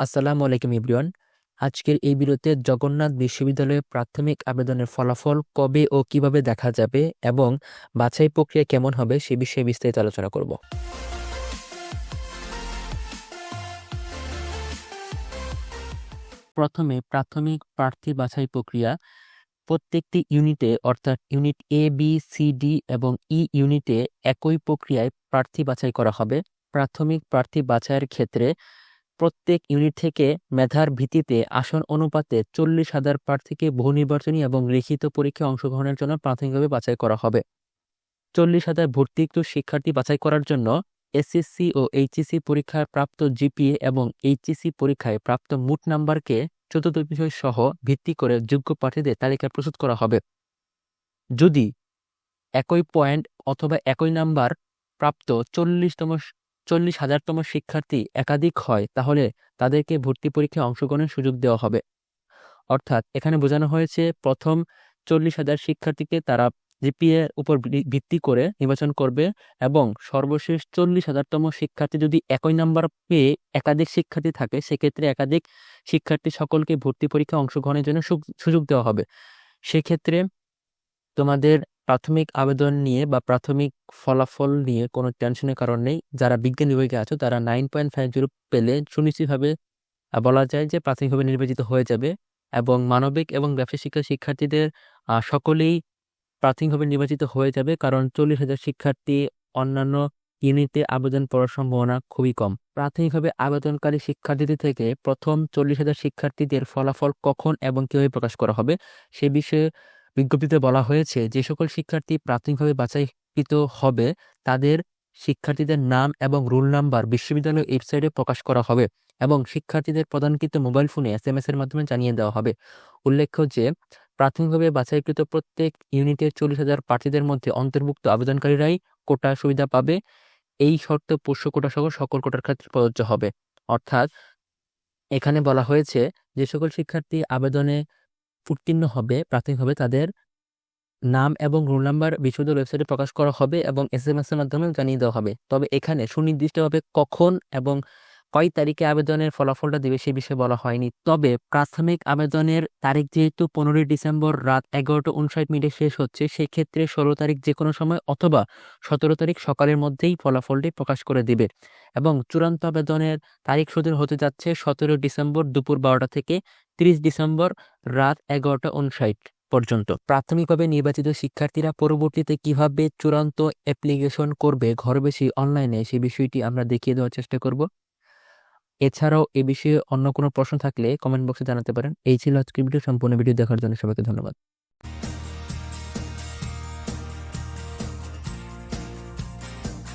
আসসালামু আলাইকুম ইব্রিয়ান আজকের এই ভিডিওতে জগন্নাথ বিশ্ববিদ্যালয়ে প্রাথমিক আবেদনের ফলাফল কবে ও কীভাবে দেখা যাবে এবং বাছাই প্রক্রিয়া কেমন হবে সে বিষয়ে বিস্তারিত আলোচনা করব। প্রথমে প্রাথমিক প্রার্থী বাছাই প্রক্রিয়া। প্রত্যেকটি ইউনিটে অর্থাৎ unit A B C D এবং ই ইউনিটে একই প্রক্রিয়ায় প্রার্থী বাছাই করা হবে। প্রাথমিক প্রার্থী বাছাইয়ের ক্ষেত্রে প্রত্যেক ইউনিট থেকে মেধার ভিত্তিতে আসন অনুপাতে চল্লিশ হাজার প্রার্থীকে বহু নির্বাচনী এবং লিখিত পরীক্ষায় অংশগ্রহণের জন্য প্রাথমিকভাবে বাছাই করা হবে। চল্লিশ হাজার ভর্তিযুক্ত শিক্ষার্থী বাছাই করার জন্য এসএসসি ও এইচএসসি পরীক্ষায় প্রাপ্ত জিপিএ এবং এইচএসসি পরীক্ষায় প্রাপ্ত মোট নাম্বারকে চতুর্থ বিষয় সহ ভিত্তি করে যোগ্য প্রার্থীদের তালিকা প্রস্তুত করা হবে। যদি একই পয়েন্ট অথবা একই নাম্বার প্রাপ্ত চল্লিশতম চল্লিশ হাজারতম শিক্ষার্থী একাধিক হয়, তাহলে তাদেরকে ভর্তি পরীক্ষায় অংশগ্রহণের সুযোগ দেওয়া হবে। অর্থাৎ এখানে বোঝানো হয়েছে, প্রথম চল্লিশ হাজার শিক্ষার্থীকে তারা জিপিএ উপর ভিত্তি করে নির্বাচন করবে এবং সর্বশেষ চল্লিশ হাজারতম শিক্ষার্থী যদি একই নাম্বার পেয়ে একাধিক শিক্ষার্থী থাকে, সেক্ষেত্রে একাধিক শিক্ষার্থী সকলকে ভর্তি পরীক্ষায় অংশগ্রহণের জন্য সুযোগ দেওয়া হবে। সেক্ষেত্রে তোমাদের প্রাথমিক আবেদন নিয়ে বা প্রাথমিক ফলাফল নিয়ে কোনো টেনশনের কারণ নেই। যারা বিজ্ঞান বিভাগে আছো, তারা নাইন পয়েন্ট ফাইভ জিরো পেলে সুনিশ্চিতভাবে বলা যায় যে প্রাথমিকভাবে নির্বাচিত হয়ে যাবে এবং মানবিক এবং ব্যবসায় শিক্ষা শিক্ষার্থীদের সকলেই প্রাথমিকভাবে নির্বাচিত হয়ে যাবে কারণ চল্লিশ হাজার শিক্ষার্থী অন্যান্য ইউনিটে আবেদন পড়ার সম্ভাবনা খুবই কম। প্রাথমিকভাবে আবেদনকারী শিক্ষার্থীদের থেকে প্রথম চল্লিশ হাজার শিক্ষার্থীদের ফলাফল কখন এবং কীভাবে প্রকাশ করা হবে, সে বিষয়ে বিজ্ঞপ্তিতে বলা হয়েছে, যে সকল শিক্ষার্থী প্রাথমিকভাবে বাছাইকৃত হবে, তাদের শিক্ষার্থীদের নাম এবং রোল নাম্বার বিশ্ববিদ্যালয় ওয়েবসাইটে প্রকাশ করা হবে এবং শিক্ষার্থীদের প্রদানকৃত মোবাইল ফোনে এস এম এস এর মাধ্যমে জানিয়ে দেওয়া হবে। উল্লেখ্য যে, প্রাথমিকভাবে বাছাইকৃত প্রত্যেক ইউনিটের চল্লিশ হাজার প্রার্থীদের মধ্যে অন্তর্ভুক্ত আবেদনকারীরাই কোটা সুবিধা পাবে। এই শর্ত পোষ্য কোটা সহ সকল কোটার ক্ষেত্রে প্রযোজ্য হবে। অর্থাৎ, এখানে বলা হয়েছে, যে সকল শিক্ষার্থী আবেদনে উত্তীর্ণ হবে, প্রাথমিকভাবে তাদের নাম এবং রোল নাম্বার বিশ্ববিদ্যালয় ওয়েবসাইটে প্রকাশ করা হবে এবং এস এম এস এর মাধ্যমে জানিয়ে দেওয়া হবে। তবে এখানে সুনির্দিষ্টভাবে কখন এবং কয় তারিখে আবেদনের ফলাফলটা দেবে সে বিষয়ে বলা হয়নি। তবে প্রাথমিক আবেদনের তারিখ যেহেতু পনেরোই ডিসেম্বর রাত এগারোটা উনষাট মিনিটে শেষ হচ্ছে, সেক্ষেত্রে ষোলো তারিখ যে কোনো সময় অথবা সতেরো তারিখ সকালের মধ্যেই ফলাফলটি প্রকাশ করে দিবে এবং চূড়ান্ত আবেদনের তারিখ শুধু হতে যাচ্ছে সতেরো ডিসেম্বর দুপুর বারোটা থেকে তিরিশ ডিসেম্বর রাত এগারোটা উনষাট পর্যন্ত। প্রাথমিকভাবে নির্বাচিত শিক্ষার্থীরা পরবর্তীতে কীভাবে চূড়ান্ত অ্যাপ্লিকেশন করবে, ঘর বেশি অনলাইনে সেই বিষয়টি আমরা দেখিয়ে দেওয়ার চেষ্টা করব। এছাড়াও এ বিষয়ে অন্য কোনো প্রশ্ন থাকলে কমেন্ট বক্সে জানাতে পারেন। এই ছিল আজকের ভিডিও। সম্পূর্ণ ভিডিও দেখার জন্য সবাইকে ধন্যবাদ।